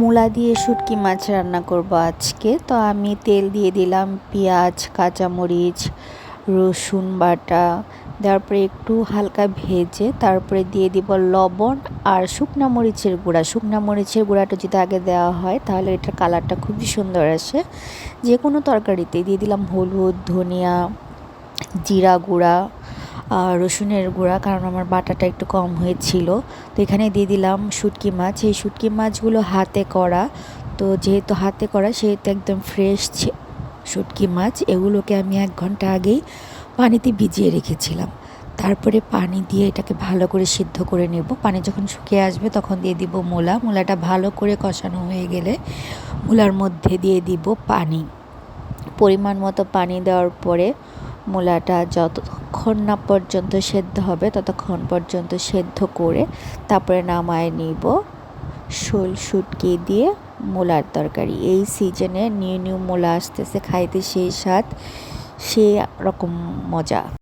মূলা দিয়ে শুটকি মাছ রান্না করব আজকে। তো আমি তেল দিয়ে দিলাম পেঁয়াজ, কাঁচামরিচ, রসুন বাটা, তারপরে একটু হালকা ভেজে তারপরে দিয়ে দিব লবণ আর শুকনা মরিচের গুঁড়া। শুকনা মরিচের গুঁড়াটা যদি আগে দেওয়া হয় তাহলে এটার কালারটা খুবই সুন্দর আসে। যে কোনো তরকারিতে দিয়ে দিলাম হলুদ, ধনিয়া, জিরা গুঁড়া রসুনের গুঁড়া, কারণ আমার বাটাটা একটু কম হয়েছিল। তো এখানে দিয়ে দিলাম শুটকি মাছ। এই শুটকি মাছগুলো হাতে করা। তো যেহেতু হাতে করা, সেহেতু একদম ফ্রেশ শুটকি মাছ। এগুলোকে আমি এক ঘণ্টা আগেই পানিতে ভিজিয়ে রেখেছিলাম। তারপরে পানি দিয়ে এটাকে ভালো করে সিদ্ধ করে নেব। পানি যখন শুকিয়ে আসবে, তখন দিয়ে দিব মূলা। মূলাটা ভালো করে কষানো হয়ে গেলে মূলার মধ্যে দিয়ে দিব পানি। পরিমাণ মতো পানি দেওয়ার পরে মূলাটা যতক্ষণ না পর্যন্ত সেদ্ধ হবে, ততক্ষণ পর্যন্ত সেদ্ধ করে তারপরে নামায় নিব শোল শুটকি দিয়ে মূলার তরকারি। এই সিজনে নিউ নিউ মূলা আসতেছে, খাইতে সেই স্বাদ সে রকম মজা।